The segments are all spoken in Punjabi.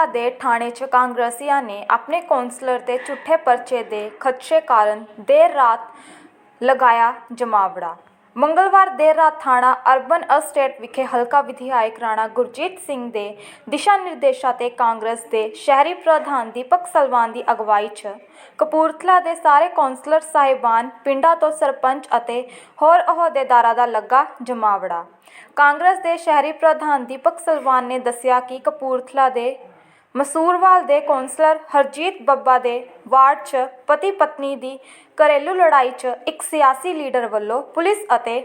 ਕਪੂਰਥਲਾ ਦੇ ਥਾਣੇ 'ਚ ਕਾਂਗਰਸੀਆਂ ਨੇ ਆਪਣੇ ਕੌਂਸਲਰ ਤੇ ਝੂਠੇ ਪਰਚੇ ਦੇ ਖਦਸ਼ੇ ਕਾਰਨ ਦੇਰ ਰਾਤ ਲਗਾਇਆ ਜਮਾਵੜਾ। ਮੰਗਲਵਾਰ ਦੇਰ ਰਾਤ ਥਾਣਾ ਅਰਬਨ ਅਸਟੇਟ ਵਿਖੇ ਹਲਕਾ ਵਿਧਾਇਕ ਰਾਣਾ ਗੁਰਜੀਤ ਸਿੰਘ ਦੇ ਦਿਸ਼ਾ ਨਿਰਦੇਸ਼ਾਂ ਤੇ ਕਾਂਗਰਸ ਦੇ ਸ਼ਹਿਰੀ ਪ੍ਰਧਾਨ ਦੀਪਕ ਸਲਵਾਨ ਦੀ ਅਗਵਾਈ 'ਚ ਕਪੂਰਥਲਾ ਦੇ ਸਾਰੇ ਕੌਂਸਲਰ ਸਾਹਿਬਾਨ, ਪਿੰਡਾਂ ਤੋਂ ਸਰਪੰਚ ਅਤੇ ਹੋਰ ਅਹੁਦੇਦਾਰਾਂ ਦਾ ਲੱਗਾ ਜਮਾਵੜਾ। ਕਾਂਗਰਸ ਦੇ ਸ਼ਹਿਰੀ ਪ੍ਰਧਾਨ ਦੀਪਕ ਸਲਵਾਨ ਨੇ ਦੱਸਿਆ ਕਿ ਕਪੂਰਥਲਾ ਦੇ ਮਸੂਰਵਾਲ ਦੇ ਕੌਂਸਲਰ ਹਰਜੀਤ ਬੱਬਾ ਦੇ ਵਾਰਡ 'ਚ ਪਤੀ ਪਤਨੀ ਦੀ ਘਰੇਲੂ ਲੜਾਈ 'ਚ ਇੱਕ ਸਿਆਸੀ ਲੀਡਰ ਵੱਲੋਂ ਪੁਲਿਸ ਅਤੇ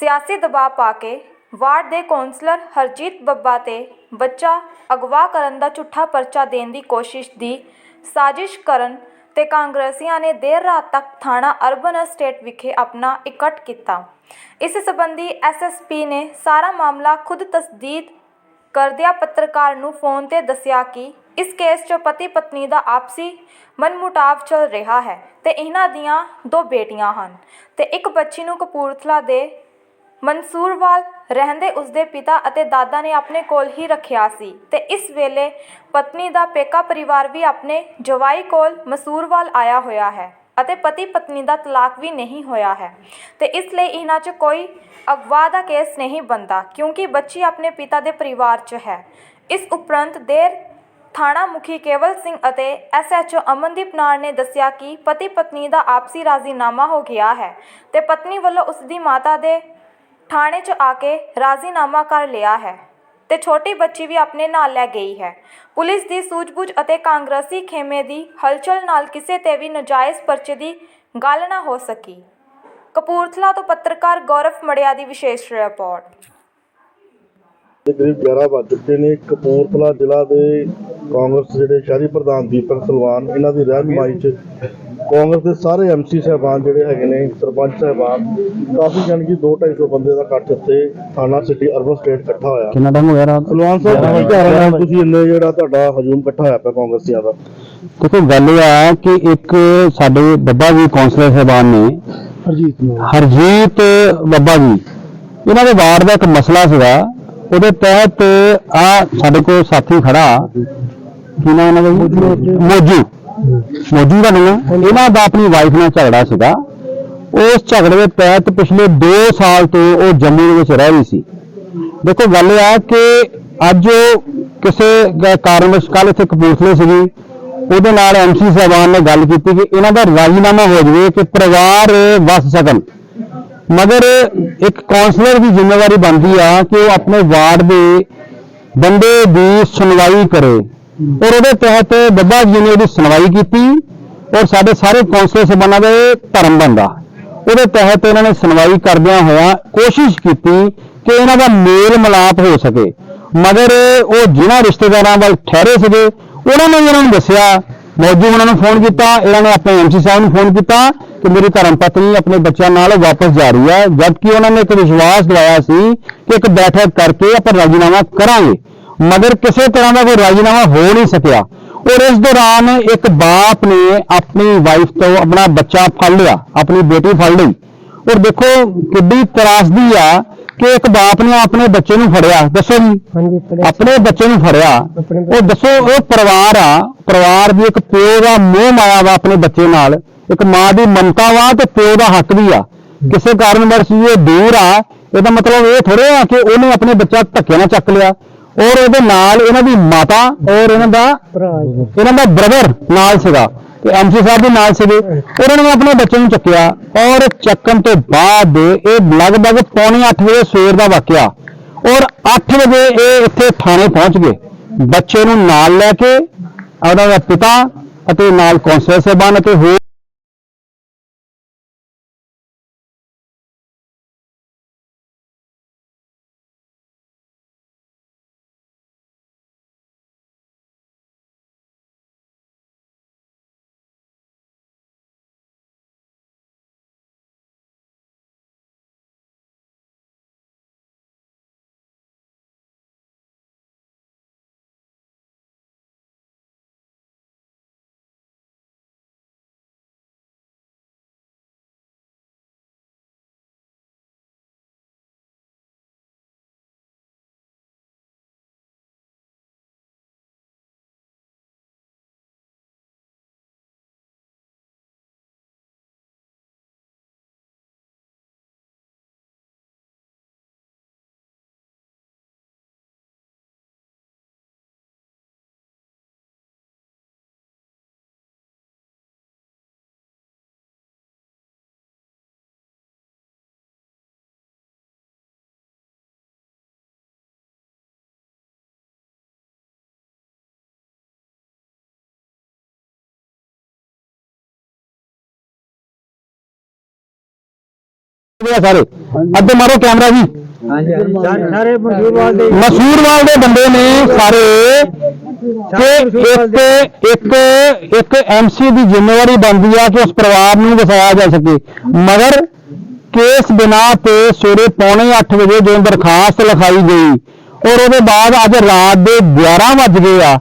ਸਿਆਸੀ ਦਬਾਅ ਪਾ ਕੇ ਵਾਰਡ ਦੇ ਕੌਂਸਲਰ ਹਰਜੀਤ ਬੱਬਾ ਤੇ ਬੱਚਾ ਅਗਵਾ ਕਰਨ ਦਾ ਝੂਠਾ ਪਰਚਾ ਦੇਣ ਦੀ ਕੋਸ਼ਿਸ਼ ਦੀ ਸਾਜ਼ਿਸ਼ ਕਰਨ ਤੇ ਕਾਂਗਰਸੀਆਂ ਨੇ ਦੇਰ ਰਾਤ ਤੱਕ ਥਾਣਾ ਅਰਬਨ ਅਸਟੇਟ ਵਿਖੇ ਆਪਣਾ ਇਕੱਠ ਕੀਤਾ। ਇਸ ਸੰਬੰਧੀ ਐਸਐਸਪੀ ਨੇ ਸਾਰਾ ਮਾਮਲਾ ਖੁਦ ਤਸਦੀਦ ਕਰਦਿਆਂ ਪੱਤਰਕਾਰ ਨੂੰ ਫੋਨ ਤੇ ਦੱਸਿਆ ਕਿ ਇਸ ਕੇਸ 'ਚ ਪਤੀ ਪਤਨੀ ਦਾ ਆਪਸੀ ਮਨਮੁਟਾਵ ਚੱਲ ਰਿਹਾ ਹੈ ਤੇ ਇਹਨਾਂ ਦੀਆਂ ਦੋ ਬੇਟੀਆਂ ਹਨ ਤੇ ਇੱਕ ਬੱਚੀ ਨੂੰ ਕਪੂਰਥਲਾ ਦੇ ਮਨਸੂਰਵਾਲ ਰਹਿੰਦੇ ਉਸਦੇ ਪਿਤਾ ਅਤੇ ਦਾਦਾ ਨੇ ਆਪਣੇ ਕੋਲ ਹੀ ਰੱਖਿਆ ਸੀ ਤੇ ਇਸ ਵੇਲੇ ਪਤਨੀ ਦਾ ਪੇਕਾ ਪਰਿਵਾਰ ਵੀ ਆਪਣੇ ਜਵਾਈ ਕੋਲ ਮਸੂਰਵਾਲ ਆਇਆ ਹੋਇਆ ਹੈ। ਅਤੇ ਪਤੀ ਪਤਨੀ ਦਾ ਤਲਾਕ ਵੀ ਨਹੀਂ ਹੋਇਆ ਹੈ। ਅਤੇ ਇਸ ਲਈ ਇਹਨਾਂ 'ਚ ਕੋਈ ਅਗਵਾ ਦਾ ਕੇਸ ਨਹੀਂ ਬਣਦਾ, ਕਿਉਂਕਿ ਬੱਚੀ ਆਪਣੇ ਪਿਤਾ ਦੇ ਪਰਿਵਾਰ 'ਚ ਹੈ। ਇਸ ਉਪਰੰਤ ਦੇਰ ਥਾਣਾ ਮੁਖੀ ਕੇਵਲ ਸਿੰਘ ਅਤੇ ਐਸਐਚਓ ਅਮਨਦੀਪ ਨਾਰ ਨੇ ਦੱਸਿਆ ਕਿ ਪਤੀ ਪਤਨੀ ਦਾ ਆਪਸੀ ਰਾਜ਼ੀਨਾਮਾ ਹੋ ਗਿਆ ਹੈ ਤੇ ਪਤਨੀ ਵੱਲੋਂ ਉਸ ਦੀ ਮਾਤਾ ਦੇ ਥਾਣੇ 'ਚ ਆ ਕੇ ਰਾਜ਼ੀਨਾਮਾ ਕਰ ਲਿਆ ਹੈ। ਤੇ ਛੋਟੀ ਬੱਚੀ ਵੀ ਆਪਣੇ ਨਾਲ ਲੈ ਗਈ ਹੈ। ਪੁਲਿਸ ਦੀ ਸੂਝਬੂਝ ਅਤੇ ਕਾਂਗਰਸੀ ਖੇਮੇ ਦੀ ਹਲਚਲ ਨਾਲ ਕਿਸੇ ਤੇ ਵੀ ਨਜਾਇਜ਼ ਪਰਚੇ ਦੀ ਗੱਲ ਨਾ ਹੋ ਸਕੀ। ਕਪੂਰਥਲਾ ਤੋਂ ਪੱਤਰਕਾਰ ਗੌਰਵ ਮੜਿਆ ਦੀ ਵਿਸ਼ੇਸ਼ ਰਿਪੋਰਟ। ਦੇ 11 ਵੱਜ ਚੁੱਕੇ ਨੇ। ਕਪੂਰਥਲਾ ਜ਼ਿਲ੍ਹਾ ਦੇ ਕਾਂਗਰਸ ਜਿਹੜੇ ਸ਼ਹਿਰੀ ਪ੍ਰਧਾਨ ਦੀਪਕ ਸਲਵਾਨ, ਇਹਨਾਂ ਦੀ ਰਹਿਨੁਮਾਈ 'ਚ ਕਾਂਗਰਸ ਦੇ ਸਾਰੇ ਐਮਸੀ ਸਾਹਿਬਾਨ ਜਿਹੜੇ ਹੈਗੇ ਨੇ ਸਰਪੰਚ ਸਾਹਿਬਾਨ ਕਾਫੀ ਜਾਣੀ ਕਿ 2-250 ਬੰਦੇ ਦਾ ਇਕੱਠ ਇੱਥੇ ਥਾਣਾ ਸਿਟੀ ਅਰਬਨ ਸਟੇਟ ਇਕੱਠਾ ਹੋਇਆ। ਕਿੰਨਾ ਟਾਈਮ ਹੋ ਗਿਆ ਰਾਤ? ਸਲਵਾਨ ਸਾਹਿਬ ਰਹੇ ਹੋ ਤੁਸੀਂ ਇੰਨੇ ਜਿਹੜਾ ਤੁਹਾਡਾ ਹਜੂਮ ਇਕੱਠਾ ਹੋਇਆ ਪਿਆ ਕਾਂਗਰਸੀਆਂ ਦਾ। ਦੇਖੋ ਗੱਲ ਇਹ ਆ ਕਿ ਇੱਕ ਸਾਡੇ ਬੱਬਾ ਜੀ ਕਾਉਂਸਲਰ ਸਾਹਿਬਾਨ ਨੇ ਹਰਜੀਤ ਨੂੰ ਹਰਜੀਤ ਬੱਬਾ ਜੀ ਇਹਨਾਂ ਦੇ ਵਾਰਡ ਦਾ ਇੱਕ ਮਸਲਾ ਸੀਗਾ ਉਹਦੇ ਤਹਿਤ ਆ ਸਾਡੇ ਕੋਲ ਸਾਥੀ ਖੜਾ ਕੀ ਨਾਮ ਇਹਨਾਂ ਦਾ ਮੋਜੂ। ਮੋਜੂ ਦਾ ਨਾਮ ਇਹਨਾਂ ਦਾ ਆਪਣੀ ਵਾਈਫ ਨਾਲ ਝਗੜਾ ਸੀਗਾ। ਉਸ ਝਗੜੇ ਦੇ ਤਹਿਤ ਪਿਛਲੇ 2 ਸਾਲ ਤੋਂ ਉਹ ਜੰਮੂ ਦੇ ਵਿੱਚ ਰਹਿ ਰਹੀ ਸੀ। ਦੇਖੋ ਗੱਲ ਇਹ ਆ ਕਿ ਅੱਜ ਉਹ ਕਿਸੇ ਗ- ਕਾਰਨਵਸ਼ ਕੱਲ ਇੱਥੇ ਕਪੂਰਥਲੇ ਸੀਗੀ। ਉਹਦੇ ਨਾਲ ਐਮਸੀ ਸਾਹਿਬਾਨ ਨੇ ਗੱਲ ਕੀਤੀ ਕਿ ਇਹਨਾਂ ਦਾ ਰਾਜੀਨਾਮਾ ਹੋ ਜਾਵੇ ਕਿ ਪਰਿਵਾਰ ਵਸ ਸਕਣ। ਮਗਰ ਇੱਕ ਕਾਉਂਸਲਰ ਦੀ ਜ਼ਿੰਮੇਵਾਰੀ ਬਣਦੀ ਆ ਕਿ ਉਹ ਆਪਣੇ ਵਾਰਡ ਦੇ ਬੰਦੇ ਦੀ ਸੁਣਵਾਈ ਕਰੇ। ਔਰ ਉਹਦੇ ਤਹਿਤ ਬੱਬਾ ਜੀ ਨੇ ਉਹਦੀ ਸੁਣਵਾਈ ਕੀਤੀ ਔਰ ਸਾਡੇ ਸਾਰੇ ਕਾਉਂਸਲਰ ਸਾਹਿਬਾਨਾਂ ਦੇ ਧਰਮ ਬੰਦਾ। ਉਹਦੇ ਤਹਿਤ ਇਹਨਾਂ ਨੇ ਸੁਣਵਾਈ ਕਰਦਿਆਂ ਹੋਇਆ ਕੋਸ਼ਿਸ਼ ਕੀਤੀ ਕਿ ਇਹਨਾਂ ਦਾ ਮੇਲ ਮਿਲਾਪ ਹੋ ਸਕੇ। ਮਗਰ ਉਹ ਜਿਨ੍ਹਾਂ ਰਿਸ਼ਤੇਦਾਰਾਂ ਵੱਲ ਠਹਿਰੇ ਸੀਗੇ, ਉਹਨਾਂ ਨੇ ਇਹਨਾਂ ਨੂੰ ਦੱਸਿਆ। ਮੌਜੂ ਉਹਨਾਂ ਨੂੰ ਫੋਨ ਕੀਤਾ, ਇਹਨਾਂ ਨੇ ਆਪਣੇ ਐਮਸੀ ਸਾਹਿਬ ਨੂੰ ਫੋਨ ਕੀਤਾ ਕਿ ਮੇਰੀ ਧਰਮ ਪਤਨੀ ਆਪਣੇ ਬੱਚਿਆਂ ਨਾਲ ਵਾਪਸ ਜਾ ਰਹੀ ਹੈ, ਜਦਕਿ ਉਹਨਾਂ ਨੇ ਇੱਕ ਵਿਸ਼ਵਾਸ ਦਿਵਾਇਆ ਸੀ ਕਿ ਇੱਕ ਬੈਠਕ ਕਰਕੇ ਆਪਾਂ ਰਾਜੀਨਾਮਾ ਕਰਾਂਗੇ। ਮਗਰ ਕਿਸੇ ਤਰ੍ਹਾਂ ਦਾ ਕੋਈ ਰਾਜੀਨਾਮਾ ਹੋ ਨਹੀਂ ਸਕਿਆ। ਔਰ ਇਸ ਦੌਰਾਨ ਇੱਕ ਬਾਪ ਨੇ ਆਪਣੀ ਵਾਈਫ ਤੋਂ ਆਪਣਾ ਬੱਚਾ ਫੜ ਲਿਆ ਆਪਣੀ ਬੇਟੀ ਫੜ ਲਈ। ਔਰ ਦੇਖੋ ਕਿੱਡੀ ਤਰਾਸਦੀ ਆ ਕਿ ਇੱਕ ਬਾਪ ਨੇ ਆਪਣੇ ਬੱਚੇ ਨੂੰ ਫੜਿਆ। ਦੱਸੋ ਜੀ। ਆਪਣੇ ਬੱਚੇ ਨੂੰ ਫੜਿਆ। ਉਹ ਦੱਸੋ ਉਹ ਪਰਿਵਾਰ ਆ ਪਰਿਵਾਰ ਦੀ ਇੱਕ ਪਿਓ ਦਾ ਮੋਹ ਮਾਇਆ ਵਾ ਆਪਣੇ ਬੱਚੇ ਨਾਲ। ਇੱਕ ਮਾਂ ਦੀ ਮਮਤਾ ਵਾ ਤੇ ਪਿਓ ਦਾ ਹੱਕ ਵੀ ਆ। ਕਿਸੇ ਕਾਰਨ ਵਰਸ ਇਹ ਦੂਰ ਆ ਇਹਦਾ ਮਤਲਬ ਇਹ ਥੋੜੇ ਆ ਕਿ ਉਹਨੇ ਆਪਣੇ ਬੱਚਾ ਧੱਕੇ ਨਾਲ ਚੱਕ ਲਿਆ। ਔਰ ਉਹਦੇ ਨਾਲ ਇਹਨਾਂ ਦੀ ਮਾਤਾ ਔਰ ਇਹਨਾਂ ਦਾ ਇਹਨਾਂ ਦਾ ਬ੍ਰਦਰ ਨਾਲ ਸੀਗਾ। ਤੇ ਐਮਸੀ ਸਾਹਿਬ ਦੇ ਨਾਲ ਸੀਗੇ। ਉਹਨਾਂ ਨੇ ਆਪਣੇ ਬੱਚੇ ਨੂੰ ਚੱਕਿਆ ਔਰ ਚੱਕਣ ਤੋਂ ਬਾਅਦ ਇਹ ਲਗਭਗ ਪੌਣੇ 8 ਵਜੇ ਸਵੇਰ ਦਾ ਵਾਕਿਆ। ਔਰ 8 ਵਜੇ ਇਹ ਇੱਥੇ ਥਾਣੇ ਪਹੁੰਚ ਗਏ। ਬੱਚੇ ਨੂੰ ਨਾਲ ਲੈ ਕੇ ਉਹਨਾਂ ਦਾ ਪਿਤਾ ਅਤੇ ਨਾਲ ਕੌਂਸਲਰ ਸਾਹਿਬਾਨ ਅਤੇ ਹੋਰ ਖੜੇ ਆ ਸਾਰੇ। ਅੱਗੇ ਮਾਰੋ ਕੈਮਰਾ ਜੀ। ਸਾਰੇ ਦੇ ਮਸੂਰਵਾਲ ਦੇ ਬੰਦੇ ਨੇ ਸਾਰੇ ਕਿ ਇੱਕ ਇੱਕ ਇੱਕ ਐਮਸੀ ਦੀ ਜ਼ਿੰਮੇਵਾਰੀ ਬਣਦੀ ਆ ਕਿ ਉਸ ਪਰਿਵਾਰ ਨੂੰ ਵਸਾਇਆ ਜਾ ਸਕੇ। ਮਗਰ ਕੇਸ ਬਿਨਾ ਤੇ ਸਵੇਰੇ ਪੌਣੇ 8 ਵਜੇ ਜੋ ਦਰਖਾਸਤ ਲਿਖਾਈ ਗਈ ਔਰ ਉਹਦੇ ਬਾਅਦ ਅੱਜ ਰਾਤ ਦੇ 11 ਵੱਜ ਗਏ ਆ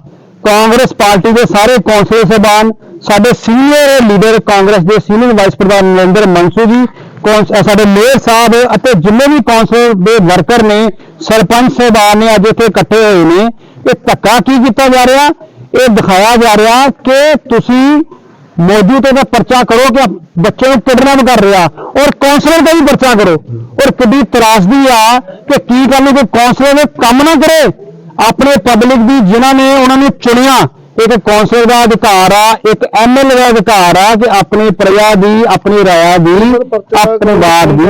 ਕਾਂਗਰਸ ਪਾਰਟੀ ਦੇ ਸਾਰੇ ਕੌਂਸਲਰ ਸਾਹਿਬਾਨ ਸਾਡੇ ਸੀਨੀਅਰ ਲੀਡਰ ਕਾਂਗਰਸ ਦੇ ਸੀਨੀਅਰ ਵਾਈਸ ਪ੍ਰਧਾਨ ਨਰਿੰਦਰ ਮਨਸੂ ਜੀ ਸਾਡੇ ਮੇਅਰ ਸਾਹਿਬ ਅਤੇ ਜਿੰਨੇ ਵੀ ਕੌਂਸਲਰ ਦੇ ਵਰਕਰ ਨੇ, ਸਰਪੰਚ ਸਾਹਿਬਾਨ ਨੇ ਅੱਜ ਇੱਥੇ ਇਕੱਠੇ ਹੋਏ ਨੇ, ਇਹ ਧੱਕਾ ਕੀ ਕੀਤਾ ਜਾ ਰਿਹਾ? ਇਹ ਦਿਖਾਇਆ ਜਾ ਰਿਹਾ ਕਿ ਤੁਸੀਂ ਮੌਜੂਦ ਤੇ ਦਾ ਪਰਚਾ ਕਰੋ ਕਿ ਬੱਚੇ ਨੂੰ ਕਿਡਨੈਪ ਕਰ ਰਿਹਾ। ਔਰ ਕੌਂਸਲਰ ਦਾ ਵੀ ਪਰਚਾ ਕਰੋ। ਔਰ ਕਿੱਡੀ ਤਰਾਸਦੀ ਆ ਕਿ ਕੀ ਗੱਲ ਨੂੰ ਕੋਈ ਕੌਂਸਲਰ ਨੇ ਕੰਮ ਨਾ ਕਰੇ। ਆਪਣੇ ਪਬਲਿਕ ਦੀ ਜਿਨ੍ਹਾਂ ਨੇ ਉਹਨਾਂ ਨੂੰ ਚੁਣਿਆ ਇੱਕ ਕੌਂਸਲਰ ਦਾ ਅਧਿਕਾਰ ਆ ਇੱਕ ਐਮਐਲਏ ਦਾ ਅਧਿਕਾਰ ਆ ਕਿ ਆਪਣੀ ਪ੍ਰਜਾ ਦੀ ਆਪਣੀ ਰਾਇਆ ਦੀ ਆਪਣੇ ਬਾਤ ਦੀ।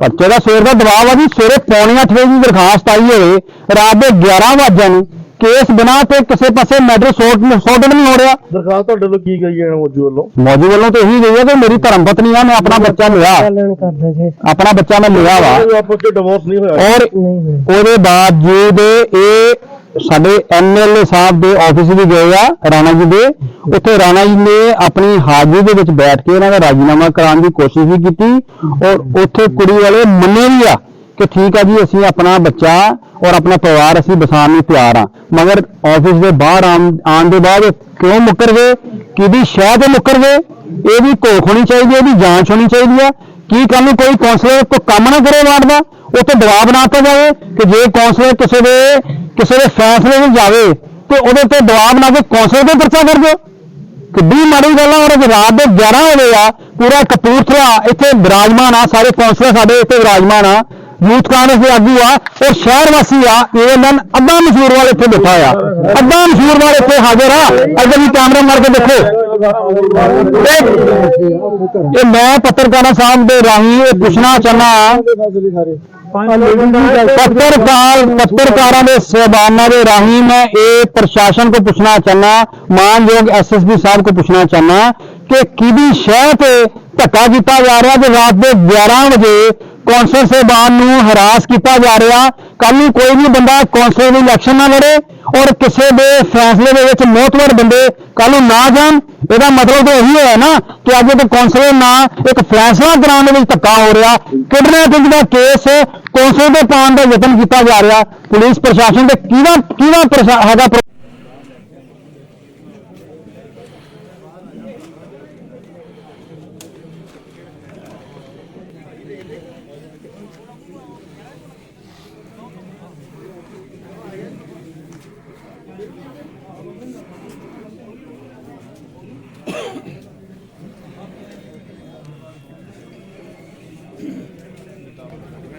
ਪਰਚੇ ਦਾ ਸਵੇਰ ਦਾ ਦਬਾਅ ਆ ਜੀ ਸਵੇਰੇ ਪੌਣੇ ਅੱਠ ਵਜੇ ਦੀ ਦਰਖਾਸਤ ਆਈ ਹੋਵੇ ਰਾਤ ਦੇ 11 ਵਜੇ ਨੂੰ ਕੇਸ ਬਣਾ ਤੇ ਕਿਸੇ ਪਾਸੇ ਮੈਟਰ ਸੋਰਟ ਸੋਰਟਡ ਨਹੀਂ ਹੋ ਰਿਹਾ। ਦਰਖਾਸਤ ਤੁਹਾਡੇ ਵੱਲੋਂ ਕੀ ਗਈ ਹੈ ਮੋਦੀ ਵੱਲੋਂ? ਮੌਜੂ ਵੱਲੋਂ ਤਾਂ ਇਹੀ ਗਈ ਹੈ ਕਿ ਮੇਰੀ ਧਰਮ ਪਤਨੀ ਆ ਮੈਂ ਆਪਣਾ ਬੱਚਾ ਲਿਆ। ਆਪਣਾ ਬੱਚਾ ਮੈਂ ਲਿਆ ਵਾ। ਆਪਸ ਵਿੱਚ ਡਿਵੋਰਸ ਨਹੀਂ ਹੋਇਆ? ਔਰ ਉਹਦੇ ਬਾਵਜੂਦ ਇਹ ਸਾਡੇ ਐਮਐਲਏ ਸਾਹਿਬ ਦੇ ਆਫਿਸ ਵੀ ਗਏ ਆ, ਰਾਣਾ ਜੀ ਦੇ। ਉੱਥੇ ਰਾਣਾ ਜੀ ਨੇ ਆਪਣੀ ਹਾਜ਼ਰੀ ਦੇ ਵਿੱਚ ਬੈਠ ਕੇ ਇਹਨਾਂ ਦਾ ਰਾਜੀਨਾਮਾ ਕਰਾਉਣ ਦੀ ਕੋਸ਼ਿਸ਼ ਵੀ ਕੀਤੀ ਔਰ ਉੱਥੇ ਕੁੜੀ ਵਾਲੇ ਮੰਨੇ ਵੀ ਆ ਕਿ ਠੀਕ ਆ ਜੀ, ਅਸੀਂ ਆਪਣਾ ਬੱਚਾ ਔਰ ਆਪਣਾ ਪਰਿਵਾਰ ਅਸੀਂ ਬਸਾਉਣ ਨੂੰ ਤਿਆਰ ਆ। ਮਗਰ ਆਫਿਸ ਦੇ ਬਾਹਰ ਆਉਣ ਆਉਣ ਦੇ ਬਾਅਦ ਕਿਉਂ ਮੁੱਕਰ ਗਏ? ਕਿਹਦੀ ਸ਼ਾਹ ਤੇ ਮੁੱਕਰ ਗਏ? ਇਹਦੀ ਘੋਖ ਹੋਣੀ ਚਾਹੀਦੀ ਹੈ ਇਹਦੀ ਜਾਂਚ ਹੋਣੀ ਚਾਹੀਦੀ ਆ। ਕੀ ਕੱਲ ਨੂੰ ਕੋਈ ਕੌਂਸਲਰ ਕੋਈ ਕੰਮ ਨਾ ਕਰੇ ਵਾਰਡ ਦਾ? ਉਹ ਦਬਾਅ ਬਣਾਤਾ ਜਾਵੇ ਕਿ ਜੇ ਕੌਂਸਲਰ ਕਿਸੇ ਦੇ ਕਿਸੇ ਦੇ ਫੈਸਲੇ ਨੂੰ ਜਾਵੇ ਤੇ ਉਹਦੇ ਤੇ ਦਬਾਅ ਬਣਾ ਕੇ ਕੌਂਸਲਰ ਤੇ ਪਰਚਾ ਕਰ ਦਿਓ। ਕਿੱਡੀ ਮਾੜੀ ਗੱਲ ਆ, ਔਰ ਅੱਜ ਰਾਤ ਦੇ 11 ਵਜੇ ਆ, ਪੂਰਾ ਕਪੂਰਥਲਾ ਇੱਥੇ ਵਿਰਾਜਮਾਨ ਆ, ਸਾਰੇ ਕੌਂਸਲਰ ਸਾਡੇ ਇੱਥੇ ਵਿਰਾਜਮਾਨ ਆ। ਯੂਥ ਕਾਂਗਰਸ ਦੇ ਆਗੂ ਆ, ਔਰ ਸ਼ਹਿਰ ਵਾਸੀ ਆ ਏਐਨਐਨ ਅੱਧਾ ਮਸ਼ਹੂਰ ਵਾਲੇ ਇੱਥੇ ਬੈਠਾ ਆ ਅੱਧਾ ਮਸ਼ਹੂਰ ਵਾਲੇ ਇੱਥੇ ਹਾਜ਼ਰ ਆ। ਅੱਗੇ ਵੀ ਕੈਮਰਾ ਮਾਰ ਕੇ ਦੇਖੋ। ਇਹ ਮੈਂ ਪੱਤਰਕਾਰਾਂ ਸਾਹਿਬ ਦੇ ਰਾਹੀਂ ਇਹ ਪੁੱਛਣਾ ਚਾਹੁੰਦਾ ਪੱਤਰਕਾਰ, ਪੱਤਰਕਾਰਾਂ ਦੇ ਸਹਿਬਾਨਾਂ ਦੇ ਰਾਹੀਂ ਮੈਂ ਇਹ ਪ੍ਰਸ਼ਾਸਨ ਕੋ ਪੁੱਛਣਾ ਚਾਹਨਾ ਮਾਨਯੋਗ ਐਸਐਸਪੀ ਸਾਹਿਬ ਕੋ ਪੁੱਛਣਾ ਚਾਹਨਾ ਕਿ ਕਿਹਦੀ ਸ਼ਹਿ ਤੇ ਧੱਕਾ ਕੀਤਾ ਜਾ ਰਿਹਾ ਕਿ ਰਾਤ ਦੇ 11 ਵਜੇ ਕੌਂਸਲ ਸਾਹਿਬਾਨ ਨੂੰ ਹਰਾਸ ਕੀਤਾ ਜਾ ਰਿਹਾ। ਕੱਲ ਨੂੰ ਕੋਈ ਵੀ ਬੰਦਾ ਕੌਂਸਲ ਦੀ ਇਲੈਕਸ਼ਨ ਨਾ ਲੜੇ ਔਰ ਕਿਸੇ ਦੇ ਫੈਸਲੇ ਦੇ ਵਿੱਚ ਮੋਤਵਰ ਬੰਦੇ ਕੱਲ ਨੂੰ ਨਾ ਜਾਣ, ਇਹਦਾ ਮਤਲਬ ਤਾਂ ਇਹੀ ਹੋਇਆ ਨਾ ਕਿ ਅੱਜ ਇੱਕ ਕੌਂਸਲਰ ਨਾ ਇੱਕ ਫੈਸਲਾ ਕਰਾਉਣ ਦੇ ਵਿੱਚ ਧੱਕਾ ਹੋ ਰਿਹਾ। ਕਿਡਨੈਪਿੰਗ ਦਾ ਕੇਸ ਕੌਂਸਲ ਦੇ ਪਾਉਣ ਦਾ ਯਤਨ ਕੀਤਾ ਜਾ ਰਿਹਾ। ਪੁਲਿਸ ਪ੍ਰਸ਼ਾਸਨ ਤੇ ਕਿਹਦਾ ਕਿਹਦਾ ਪ੍ਰਸ਼ਾ- ਹੈਗਾ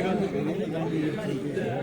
何で何でやったらいいんだよ。